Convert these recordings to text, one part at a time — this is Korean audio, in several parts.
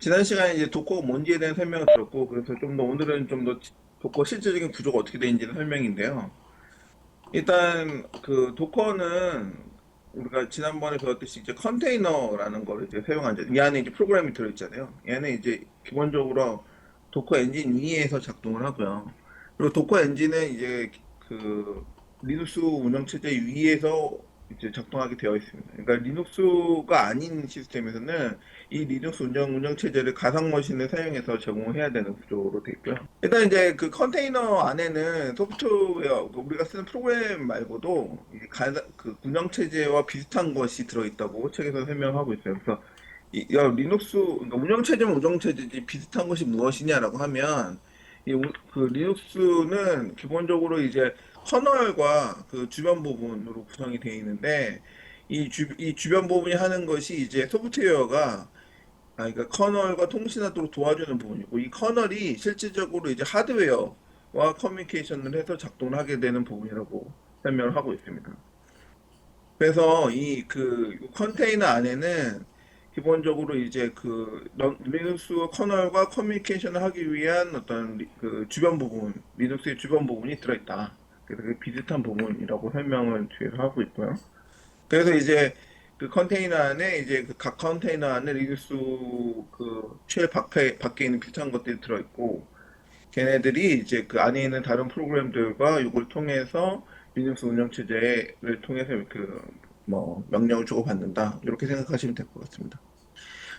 지난 시간에 이제 도커가 뭔지에 대한 설명을 들었고, 그래서 좀 더 오늘은 좀 더 도커 실질적인 구조가 어떻게 되는지를 설명인데요. 일단 그 도커는 우리가 지난번에 배웠듯이 이제 컨테이너라는 거를 이제 사용하죠. 이 안에 이제 프로그램이 들어있잖아요. 얘는 이제 기본적으로 도커 엔진 위에서 작동을 하고요. 그리고 도커 엔진은 이제 그 리눅스 운영체제 위에서 이제 작동하게 되어 있습니다. 그러니까 리눅스가 아닌 시스템에서는 이 리눅스 운영 운영 체제를 가상 머신을 사용해서 제공해야 되는 구조로 되어 있고요. 일단 이제 그 컨테이너 안에는 소프트웨어 우리가 쓰는 프로그램 말고도 이 가상 그 운영 체제와 비슷한 것이 들어 있다고 책에서 설명하고 있어요. 그래서 이, 야, 리눅스 그러니까 운영 체제면 운영 체제지 비슷한 것이 무엇이냐라고 하면 이 우- 그 리눅스는 기본적으로 이제 커널과 그 주변 부분으로 구성이 되어 있는데 이, 주, 이 주변 부분이 하는 것이 이제 소프트웨어가 아, 그러니까 커널과 통신하도록 도와주는 부분이고 이 커널이 실질적으로 이제 하드웨어와 커뮤니케이션을 해서 작동을 하게 되는 부분이라고 설명을 하고 있습니다. 그래서 이 그 컨테이너 안에는 기본적으로 이제 그 런- 리눅스 커널과 커뮤니케이션을 하기 위한 어떤 리- 그 주변 부분, 리눅스의 주변 부분이 들어있다. 그래서 그 비슷한 부분이라고 설명을 뒤에서 하고 있고요. 그래서 이제 그 컨테이너 안에 이제 그 각 컨테이너 안에 리눅스 그쉘 밖에 밖에 있는 비슷한 것들이 들어 있고 걔네들이 이제 그 안에 있는 다른 프로그램들과 이걸 통해서 리눅스 운영 체제를 통해서 그 뭐 명령을 주고 받는다 이렇게 생각하시면 될 것 같습니다.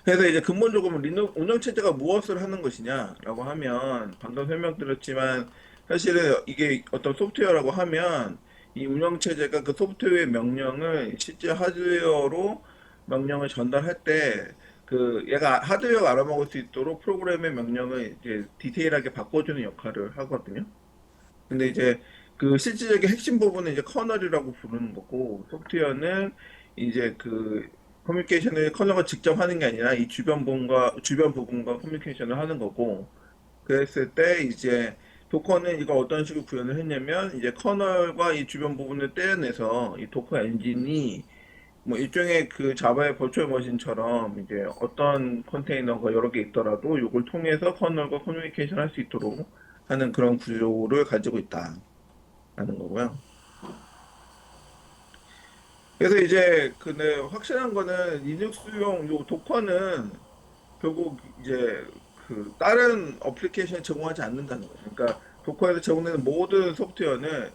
그래서 이제 근본적으로 리눅 운영 체제가 무엇을 하는 것이냐라고 하면 방금 설명드렸지만 사실은 이게 어떤 소프트웨어라고 하면 이 운영 체제가 그 소프트웨어의 명령을 실제 하드웨어로 명령을 전달할 때 그 얘가 하드웨어가 알아먹을 수 있도록 프로그램의 명령을 이제 디테일하게 바꿔주는 역할을 하거든요. 근데 이제 그 실질적인 핵심 부분은 이제 커널이라고 부르는 거고 소프트웨어는 이제 그 커뮤니케이션을 커널과 직접 하는 게 아니라 이 주변 부분과 주변 부분과 커뮤니케이션을 하는 거고 그랬을 때 이제 도커는 이거 어떤 식으로 구현을 했냐면 이제 커널과 이 주변 부분을 떼어내서 이 도커 엔진이 뭐 일종의 그 자바의 버추얼 머신처럼 이제 어떤 컨테이너가 여러 개 있더라도 이걸 통해서 커널과 커뮤니케이션 할 수 있도록 하는 그런 구조를 가지고 있다 라는 거고요. 그래서 이제 근데 확실한 거는 리눅스용 요 도커는 결국 이제 그 다른 어플리케이션에 제공하지 않는다는 거예요. 그러니까 도커에서 제공되는 모든 소프트웨어는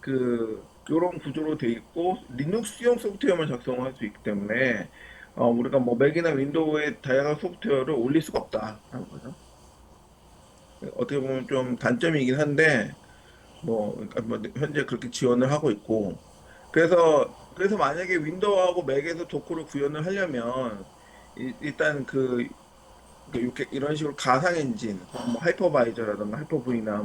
그 이런 구조로 돼 있고 리눅스용 소프트웨어만 작성할 수 있기 때문에 어, 우리가 뭐 맥이나 윈도우에 다양한 소프트웨어를 올릴 수가 없다라는 거죠. 어떻게 보면 좀 단점이긴 한데 뭐, 그러니까 뭐 현재 그렇게 지원을 하고 있고 그래서 그래서 만약에 윈도우하고 맥에서 도커를 구현을 하려면 이- 일단 그 그 이렇게 이런 식으로 가상 엔진, 뭐 하이퍼바이저라든가 하이퍼V나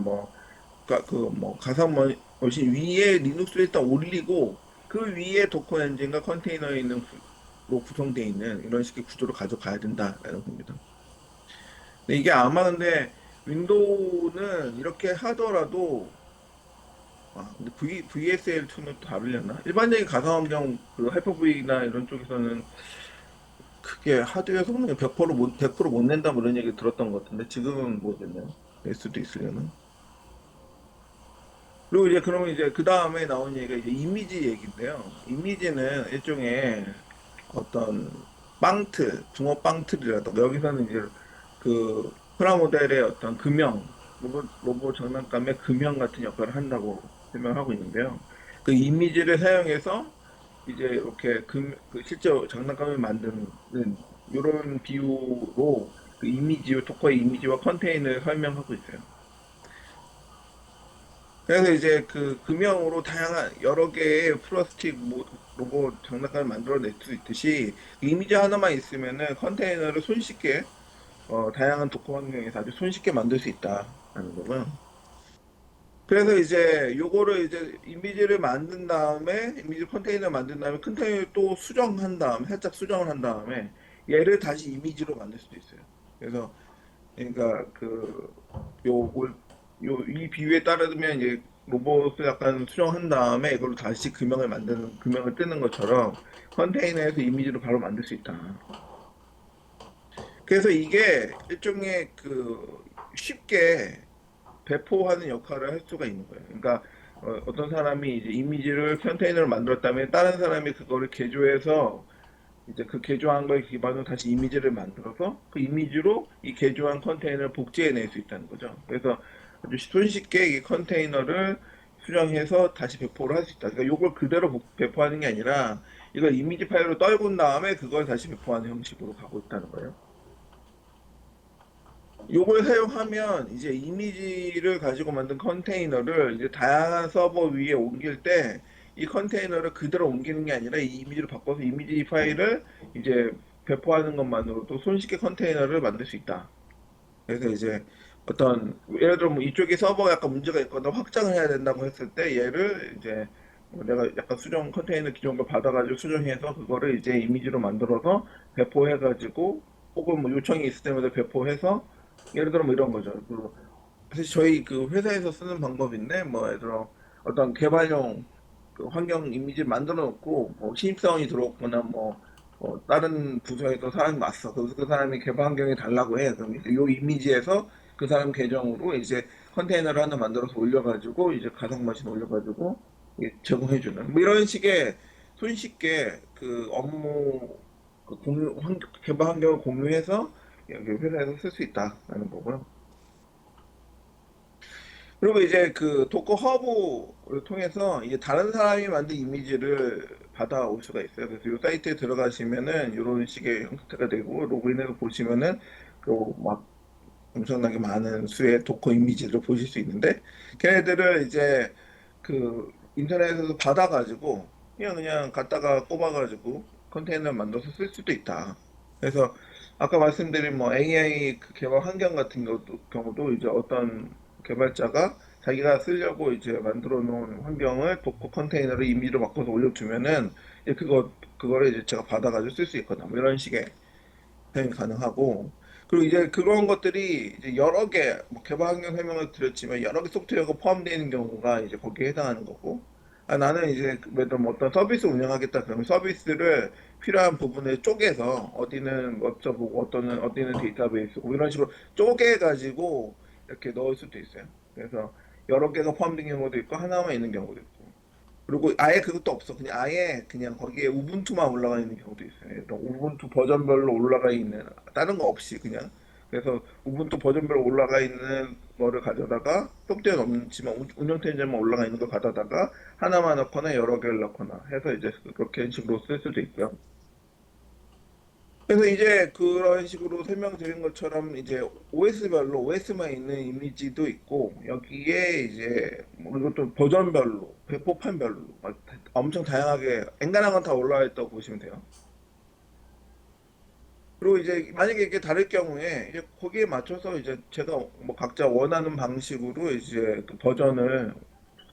뭐그뭐 가상 머- 머신 위에 리눅스를 일단 올리고 그 위에 도커 엔진과 컨테이너에 있는 로 구성되어 있는 이런 식의 구조를 가져가야 된다라는 겁니다. 근데 이게 아마 근데 윈도우는 이렇게 하더라도 아, 근데 V, VSL2는 또 다르려나? 일반적인 가상 환경 그 하이퍼V나 이런 쪽에서는 크게 하드웨어 성능이 100% 못, 100%못 낸다 뭐 이런 얘기 들었던 것 같은데 지금은 모르겠네요. 낼 수도 있으려나? 그리고 이제 그러면 이제 그 다음에 나온 얘기가 이제 이미지 얘기인데요. 이미지는 일종의 어떤 빵틀, 붕어 빵틀이라든가 여기서는 이제 그 프라모델의 어떤 금형, 로봇, 로봇 장난감의 금형 같은 역할을 한다고 설명하고 있는데요. 그 이미지를 사용해서 이제 이렇게 금, 그 실제 장난감을 만드는 이런 비유로 그 이미지, 도커의 이미지와 컨테이너를 설명하고 있어요. 그래서 이제 그 금형으로 다양한 여러 개의 플라스틱 뭐, 로봇 장난감을 만들어낼 수 있듯이 그 이미지 하나만 있으면은 컨테이너를 손쉽게 어, 다양한 도커 환경에서 아주 손쉽게 만들 수 있다라는 거고요. 그래서 이제 요거를 이제 이미지를 만든 다음에 이미지 컨테이너 만든 다음에 컨테이너를 또 수정한 다음에 살짝 수정을 한 다음에 얘를 다시 이미지로 만들 수도 있어요. 그래서 그러니까 그 요걸 요이 비유에 따르면 이제 로봇을 약간 수정한 다음에 이걸로 다시 금형을 만드는 금형을 뜨는 것처럼 컨테이너에서 이미지로 바로 만들 수 있다. 그래서 이게 일종의 그 쉽게 배포하는 역할을 할 수가 있는 거예요. 그러니까 어, 떤 사람이 이제 이미지를 컨테이너를 만들었다면 다른 사람이 그거를 개조해서 이제 그 개조한 거에 기반으로 다시 이미지를 만들어서 그 이미지로 이 개조한 컨테이너를 복제해낼 수 있다는 거죠. 그래서 아주 손쉽게 이 컨테이너를 수정해서 다시 배포를 할 수 있다. 그러니까 이걸 그대로 복- 배포하는 게 아니라 이걸 이미지 파일로 떨군 다음에 그걸 다시 배포하는 형식으로 가고 있다는 거예요. 요걸 사용하면 이제 이미지를 가지고 만든 컨테이너를 이제 다양한 서버 위에 옮길 때 이 컨테이너를 그대로 옮기는 게 아니라 이 이미지로 바꿔서 이미지 파일을 이제 배포하는 것만으로도 손쉽게 컨테이너를 만들 수 있다. 그래서 이제 어떤 예를 들어 뭐 이쪽에 서버가 약간 문제가 있거나 확장을 해야 된다고 했을 때 얘를 이제 뭐 내가 약간 수정 컨테이너 기존 걸 받아가지고 수정해서 그거를 이제 이미지로 만들어서 배포해가지고 혹은 뭐 요청이 있을 때마다 배포해서 예를 들어 뭐 이런 거죠. 그 사실 저희 그 회사에서 쓰는 방법인데 뭐 예를 들어 어떤 개발용 그 환경 이미지를 만들어 놓고 뭐 신입사원이 들어왔거나 뭐, 뭐 다른 부서에서 사람이 왔어. 그래서 그 사람이 개발 환경이 달라고 해. 그럼 이제 요 이미지에서 그 사람 계정으로 이제 컨테이너를 하나 만들어서 올려가지고 이제 가상 마신 올려가지고 제공해주는 뭐 이런 식의 손쉽게 그 업무 그 공유 환 개발 환경을 공유해서 여기 회사에서 쓸 수 있다라는 거고요. 그리고 이제 그 도커 허브를 통해서 이제 다른 사람이 만든 이미지를 받아올 수가 있어요. 그래서 이 사이트에 들어가시면은 이런 식의 형태가 되고 로그인해서 보시면은 그막 엄청나게 많은 수의 도커 이미지를 보실 수 있는데 걔네들을 이제 그 인터넷에서 받아가지고 그냥 그냥 갖다가 꼽아가지고 컨테이너 만들어서 쓸 수도 있다. 그래서 아까 말씀드린 뭐 AI 그 개발 환경 같은 것도, 경우도 이제 어떤 개발자가 자기가 쓰려고 이제 만들어 놓은 환경을 도커 컨테이너를 이미지로 바꿔서 올려주면은 그거 그거를 이제 제가 받아가지고 쓸 수 있거나 뭐 이런 식의 사용이 가능하고. 그리고 이제 그런 것들이 이제 여러 개, 뭐 개발 환경 설명을 드렸지만 여러 개 소프트웨어가 포함되어 있는 경우가 이제 거기에 해당하는 거고 아, 나는 이제 들어 뭐 어떤 서비스 운영하겠다 그러면 서비스를 필요한 부분을 쪼개서 어디는 웹서버고 어디는 어디는 데이터베이스고 이런 식으로 쪼개가지고 이렇게 넣을 수도 있어요. 그래서 여러 개가 포함된 경우도 있고 하나만 있는 경우도 있고 그리고 아예 그것도 없어. 그냥 아예 그냥 거기에 우분투만 올라가 있는 경우도 있어요. 우분투 버전별로 올라가 있는 다른 거 없이 그냥 그래서 우분투 버전별로 올라가 있는 거를 가져다가 소프트웨어 없지만 운- 운영태제만 올라가 있는 걸 가져다가 하나만 넣거나 여러 개를 넣거나 해서 이제 그렇게 식으로 쓸 수도 있고요. 그래서 이제 그런 식으로 설명드린 것처럼 이제 OS별로 OS만 있는 이미지도 있고 여기에 이제 뭐 이것도 버전별로 배포판별로 막 엄청 다양하게 엔간한 건 다 올라와 있다고 보시면 돼요. 그리고 이제 만약에 이게 다를 경우에 이제 거기에 맞춰서 이제 제가 뭐 각자 원하는 방식으로 이제 그 버전을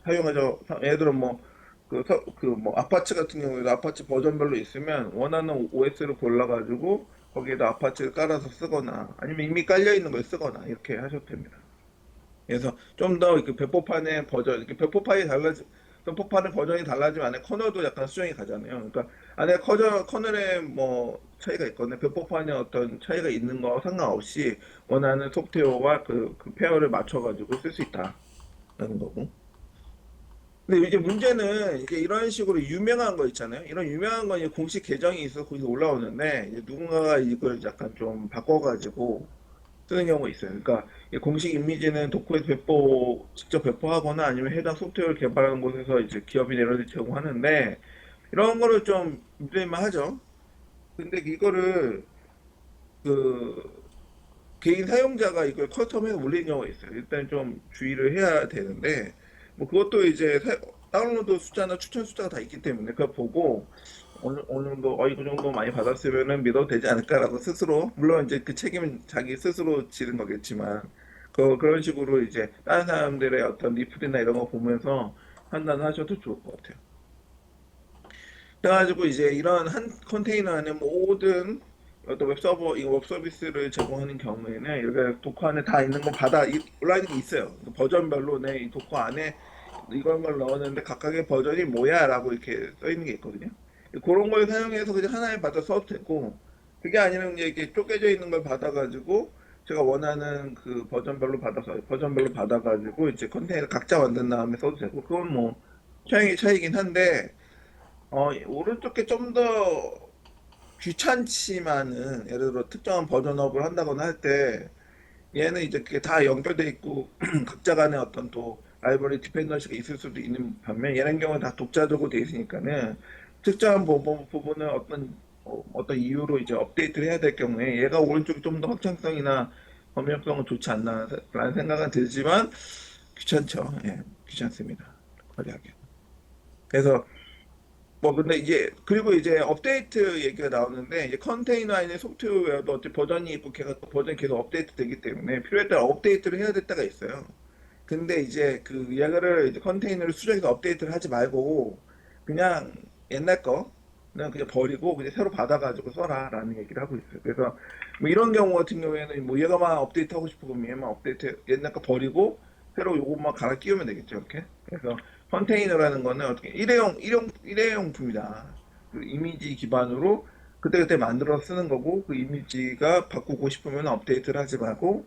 사용하죠. 예를 들어 뭐 그, 그, 뭐, 아파치 같은 경우에도 아파치 버전별로 있으면 원하는 OS를 골라가지고 거기에다 아파치를 깔아서 쓰거나 아니면 이미 깔려 있는 걸 쓰거나 이렇게 하셔도 됩니다. 그래서 좀 더 이렇게 배포판의 버전, 이렇게 배포판이 달라지, 배포판의 버전이 달라지면 안에 커널도 약간 수정이 가잖아요. 그러니까 안에 커널, 커널에 뭐 차이가 있거나 배포판에 어떤 차이가 있는 거 상관없이 원하는 소프트웨어와 그, 그 페어를 맞춰가지고 쓸 수 있다라는 거고. 근데 이제 문제는 이게 이런 식으로 유명한 거 있잖아요. 이런 유명한 건 이제 공식 계정이 있어서 거기서 올라오는데 이제 누군가가 이걸 약간 좀 바꿔가지고 쓰는 경우가 있어요. 그러니까 이 공식 이미지는 도커에서 배포 직접 배포하거나 아니면 해당 소프트웨어를 개발하는 곳에서 이제 기업이나 이런 데 제공하는데 이런 거를 좀 문제만 하죠. 근데 이거를 그 개인 사용자가 이걸 커스텀해서 올리는 경우가 있어요. 일단 좀 주의를 해야 되는데, 뭐 그것도 이제 사- 다운로드 숫자나 추천 숫자가 다 있기 때문에 그걸 보고 어느, 어느 정도, 어, 이거 정도 많이 받았으면은 믿어도 되지 않을까라고 스스로, 물론 이제 그 책임은 자기 스스로 지는 거겠지만, 그, 그런 식으로 이제 다른 사람들의 어떤 리플이나 이런 거 보면서 판단하셔도 좋을 것 같아요. 그래가지고 이제 이런 한 컨테이너 안에 모든 어떤 웹 서버, 이 웹 서비스를 제공하는 경우에는 이렇게 도커 안에 다 있는 거 받아 이- 올라 있는 게 있어요. 그 버전별로 내 이 도커 안에 이런 걸 넣었는데 각각의 버전이 뭐야라고 이렇게 써 있는 게 있거든요. 그런 걸 사용해서 그냥 하나에 받아 써도 되고 그게 아니라 이제 이렇게 쪼개져 있는 걸 받아가지고 제가 원하는 그 버전별로 받아서 버전별로 받아가지고 이제 컨테이너 각자 만든 다음에 써도 되고 그건 뭐 취향의 차이긴 한데 어 오른쪽 게좀더 귀찮지만은 예를 들어 특정한 버전업을 한다거나 할 때 얘는 이제 그게 다 연결돼 있고 각자 간에 어떤 또 라이브러리 디펜던시가 있을 수도 있는 반면 얘는 경우는 다 독자적으로 돼 있으니까는 특정한 부분, 부분을 어떤 어, 어떤 이유로 이제 업데이트를 해야 될 경우에 얘가 오른쪽이 좀 더 확장성이나 범용성은 좋지 않나라는 생각은 들지만 귀찮죠. 예, 귀찮습니다. 관리하기. 그래서 뭐 근데 이제 그리고 이제 업데이트 얘기가 나오는데 이제 컨테이너 안에 소프트웨어도 어차피 버전이 있고 또 버전이 계속 업데이트 되기 때문에 필요에 따라 업데이트를 해야 될 때가 있어요. 근데 이제 그 얘를 이제 컨테이너를 수정해서 업데이트를 하지 말고 그냥 옛날 거 그냥 그냥 버리고 그냥 새로 받아가지고 써라라는 얘기를 하고 있어요. 그래서 뭐 이런 경우 같은 경우에는 뭐 얘가만 업데이트 하고 싶으면 얘만 업데이트 옛날 거 버리고 새로 요것만 갈아 끼우면 되겠죠 이렇게. 그래서 컨테이너라는 거는 어떻게 일회용 일용 일회용품이다. 그 이미지 기반으로 그때그때 만들어 쓰는 거고 그 이미지가 바꾸고 싶으면 업데이트를 하지 말고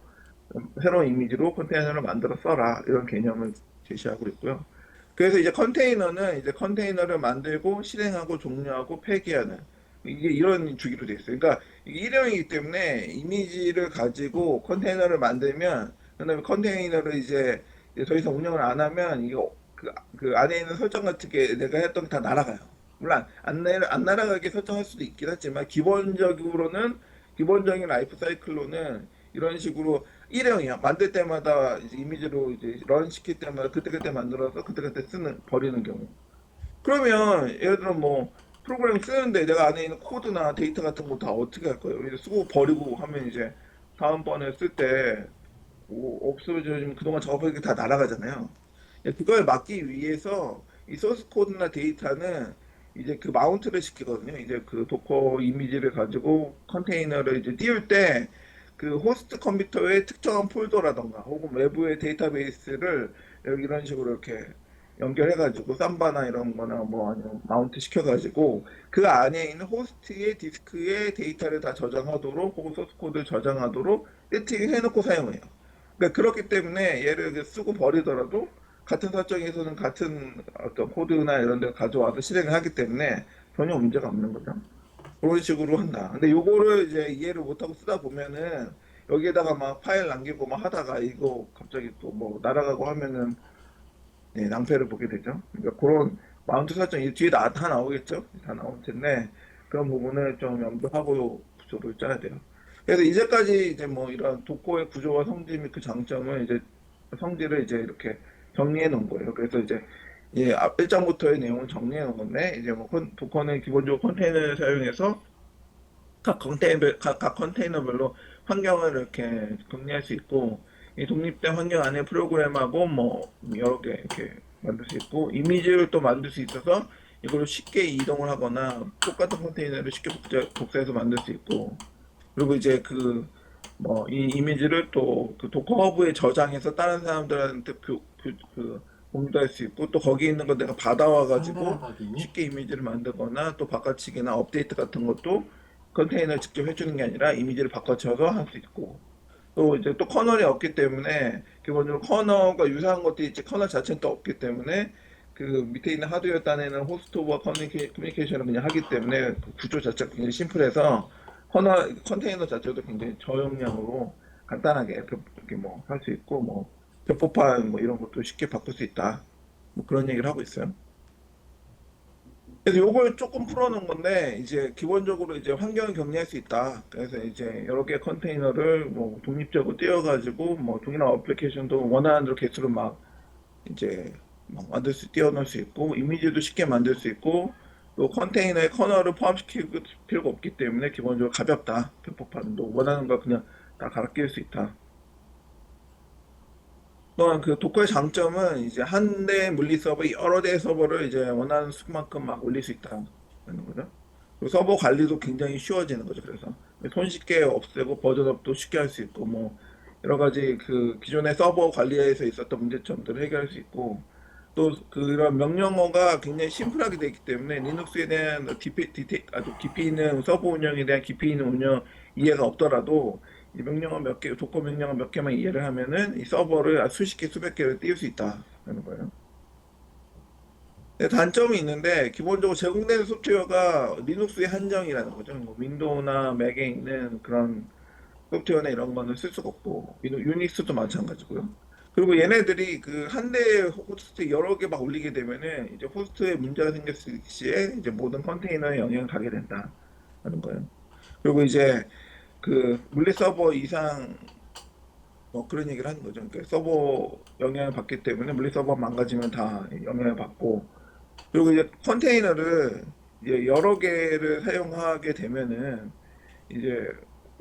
새로운 이미지로 컨테이너를 만들어 써라 이런 개념을 제시하고 있고요. 그래서 이제 컨테이너는 이제 컨테이너를 만들고 실행하고 종료하고 폐기하는 이게 이런 주기로 돼 있어요. 그러니까 이게 일회용이기 때문에 이미지를 가지고 컨테이너를 만들면 그다음에 컨테이너를 이제 더 이상 운영을 안 하면 이거 그, 그 안에 있는 설정 같은 게 내가 했던 게 다 날아가요. 물론 안, 내- 안 날아가게 설정할 수도 있긴 하지만 기본적으로는 기본적인 라이프 사이클로는 이런 식으로 일회용이야. 만들 때마다 이제 이미지로 이제 런 시킬 때마다 그때그때 만들어서 그때그때 쓰는 버리는 경우. 그러면 예를 들어 뭐 프로그램 쓰는데 내가 안에 있는 코드나 데이터 같은 거 다 어떻게 할 거예요? 이제 쓰고 버리고 하면 이제 다음번에 쓸때 없어지면 그동안 작업한 게다 날아가잖아요. 예, 그걸 막기 위해서 이 소스 코드나 데이터는 이제 그 마운트를 시키거든요. 이제 그 도커 이미지를 가지고 컨테이너를 이제 띄울 때 그 호스트 컴퓨터의 특정한 폴더라던가 혹은 외부의 데이터베이스를 이런 식으로 이렇게 연결해가지고 쌈바나 이런 거나 뭐 아니면 마운트 시켜가지고 그 안에 있는 호스트의 디스크에 데이터를 다 저장하도록 혹은 소스 코드를 저장하도록 세팅을 해놓고 사용해요. 그러니까 그렇기 때문에 얘를 쓰고 버리더라도 같은 설정에서는 같은 어떤 코드나 이런 데 가져와서 실행을 하기 때문에 전혀 문제가 없는 거죠. 그런 식으로 한다. 근데 요거를 이제 이해를 못하고 쓰다 보면은 여기에다가 막 파일 남기고 막 하다가 이거 갑자기 또 뭐 날아가고 하면은 네, 낭패를 보게 되죠. 그러니까 그런 마운트 설정이 뒤에 다, 다 나오겠죠? 다 나올 텐데 그런 부분을 좀 염두하고 구조를 짜야 돼요. 그래서 이제까지 이제 뭐 이런 도코의 구조와 성질 및 그 장점을 이제 성질을 이제 이렇게 정리해 놓은 거예요. 그래서 이제 예, 앞 1장부터의 내용을 정리해 놓은 건데 이제 뭐 컨- 도커는 기본적으로 컨테이너를 사용해서 각 컨테이너 각, 각 컨테이너별로 환경을 이렇게 정리할 수 있고 이 독립된 환경 안에 프로그램하고 뭐 여러 개 이렇게 만들 수 있고 이미지를 또 만들 수 있어서 이걸로 쉽게 이동을 하거나 똑같은 컨테이너를 쉽게 복사, 복사해서 만들 수 있고 그리고 이제 그 뭐 이 이미지를 또 그 도커 허브에 저장해서 다른 사람들한테 그, 그, 그 공유할 수 있고 또 거기 있는 거 내가 받아와 가지고 상단하기 쉽게 이미지를 만들거나 또 바꿔치기나 업데이트 같은 것도 컨테이너를 직접 해주는 게 아니라 이미지를 바꿔쳐서 할 수 있고. 또 이제 또 커널이 없기 때문에 기본적으로 커널과 유사한 것들이 있지 커널 자체는 또 없기 때문에 그 밑에 있는 하드웨어 단에는 호스트와 커뮤니케, 커뮤니케이션을 그냥 하기 때문에 그 구조 자체가 굉장히 심플해서 커널 컨테이너 자체도 굉장히 저용량으로 간단하게 이렇게 뭐 할 수 있고 뭐 벽보판 뭐 이런 것도 쉽게 바꿀 수 있다 뭐 그런 얘기를 하고 있어요. 그래서 요걸 조금 풀어놓은 건데 이제 기본적으로 이제 환경을 격리할 수 있다. 그래서 이제 여러 개 컨테이너를 뭐 독립적으로 띄워가지고 뭐 동일한 어플리케이션도 원하는 대로 개수로 막 이제 막 만들 수 띄워놓을 수 있고 이미지도 쉽게 만들 수 있고 또 컨테이너에 커널을 포함시킬 필요가 없기 때문에 기본적으로 가볍다. 편폭판도 원하는 거 그냥 다 갈아 끼울 수 있다. 또한 그 도커의 장점은 이제 한 대 물리 서버 여러 대의 서버를 이제 원하는 수만큼 막 올릴 수 있다는 거죠. 그리고 서버 관리도 굉장히 쉬워지는 거죠. 그래서 손쉽게 없애고 버전업도 쉽게 할 수 있고 뭐 여러 가지 그 기존의 서버 관리에서 있었던 문제점들을 해결할 수 있고 또 그런 명령어가 굉장히 심플하게 되어 있기 때문에 리눅스에 대한 디페, 디테, 아주 깊이 있는 서버 운영에 대한 깊이 있는 운영 이해가 없더라도 이 명령어 몇 개, 도커 명령어 몇 개만 이해를 하면은 이 서버를 아주 수십 개, 수백 개를 띄울 수 있다는 거예요. 단점이 있는데 기본적으로 제공되는 소프트웨어가 리눅스의 한정이라는 거죠. 뭐 윈도우나 맥에 있는 그런 소프트웨어나 이런 거는 쓸 수가 없고 유- 유닉스도 마찬가지고요. 그리고 얘네들이 그 한 대의 호스트 여러 개 막 올리게 되면은 이제 호스트에 문제가 생겼을 시에 이제 모든 컨테이너에 영향을 가게 된다 하는 거예요. 그리고 이제 그 물리 서버 이상 뭐 그런 얘기를 하는 거죠. 그러니까 서버 영향을 받기 때문에 물리 서버 망가지면 다 영향을 받고 그리고 이제 컨테이너를 이제 여러 개를 사용하게 되면은 이제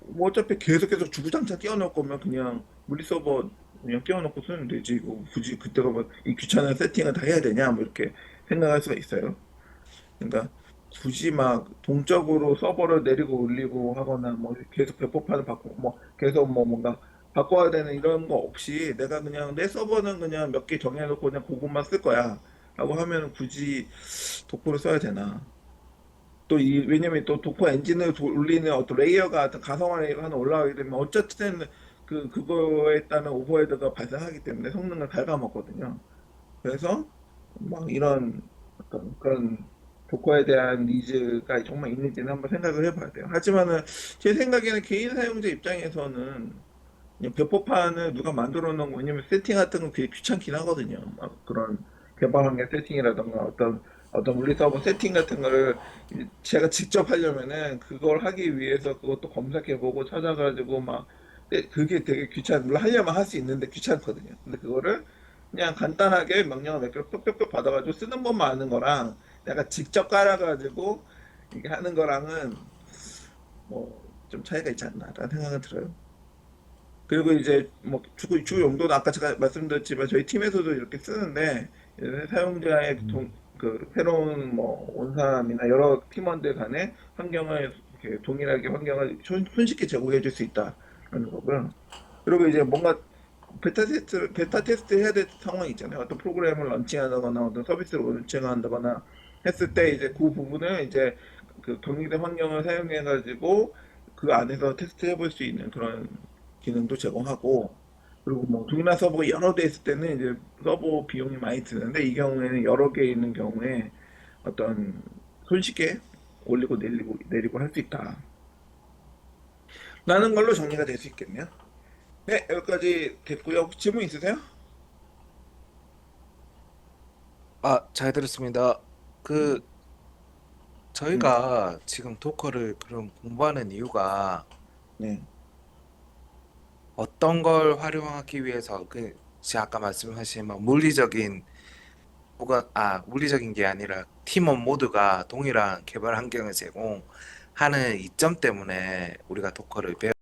뭐 어차피 계속 계속 주구장창 띄워놓을 거면 그냥 물리 서버 그냥 띄워놓고 쓰면 되지. 뭐 굳이 그때가 뭐 이 귀찮은 세팅을 다 해야 되냐 뭐 이렇게 생각할 수가 있어요. 그러니까 굳이 막 동적으로 서버를 내리고 올리고 하거나 뭐 계속 배포판을 바꾸고 뭐 계속 뭐 뭔가 바꿔야 되는 이런 거 없이 내가 그냥 내 서버는 그냥 몇 개 정해놓고 그냥 그것만 쓸 거야 라고 하면 굳이 도커를 써야 되나. 또 이 왜냐면 또 도커 엔진을 어떤 레이어가 어떤 레이어가 하나 올라가게 되면 어쨌든 그 그거에 따른 오버헤드가 발생하기 때문에 성능을 갉아먹거든요. 그래서 막 이런 어떤 그런 도커에 대한 니즈가 정말 있는지는 한번 생각을 해봐야 돼요. 하지만은 제 생각에는 개인 사용자 입장에서는 배포판을 누가 만들어 놓은 거 왜냐면 세팅 같은 건 되게 귀찮긴 하거든요. 막 그런 개발 환경 세팅이라던가 어떤 어떤 물리 서버 세팅 같은 거를 제가 직접 하려면은 그걸 하기 위해서 그것도 검색해보고 찾아가지고 막 근데 그게 되게 귀찮 물론 하려면 할 수 있는데 귀찮거든요. 근데 그거를 그냥 간단하게 명령을 몇 개를 뿅뿅뿅 받아가지고 쓰는 법만 아는 거랑 내가 직접 깔아가지고 이게 하는 거랑은 뭐 좀 차이가 있지 않나라는 생각은 들어요. 그리고 이제 뭐 주, 주 용도는 아까 제가 말씀드렸지만 저희 팀에서도 이렇게 쓰는데 사용자의 동, 그 새로운 뭐 원사람이나 여러 팀원들 간의 환경을 이렇게 동일하게 환경을 손- 손쉽게 제공해 줄 수 있다는 거고요. 그리고 이제 뭔가 베타 테스트 베타 테스트 해야 될 상황이 있잖아요. 어떤 프로그램을 런칭하거나 어떤 서비스를 런칭한다거나 했을 때 이제 그 부분을 이제 그 격리된 환경을 사용해 가지고 그 안에서 테스트 해 볼 수 있는 그런 기능도 제공하고 그리고 뭐 동일한 서버가 여러 대 있을 때는 이제 서버 비용이 많이 드는데 이 경우에는 여러 개 있는 경우에 어떤 손쉽게 올리고 내리고 내리고 할 수 있다. 라는 걸로 정리가 될 수 있겠네요. 네, 여기까지 됐고요. 질문 있으세요? 아, 잘 들었습니다. 그 저희가 지금 도커를 그럼 공부하는 이유가 네. 어떤 걸 활용하기 위해서 그 제가 아까 말씀하신 뭐 물리적인 혹은 아 물리적인 게 아니라 팀원 모두가 동일한 개발 환경을 제공하는 이점 때문에 우리가 도커를 배워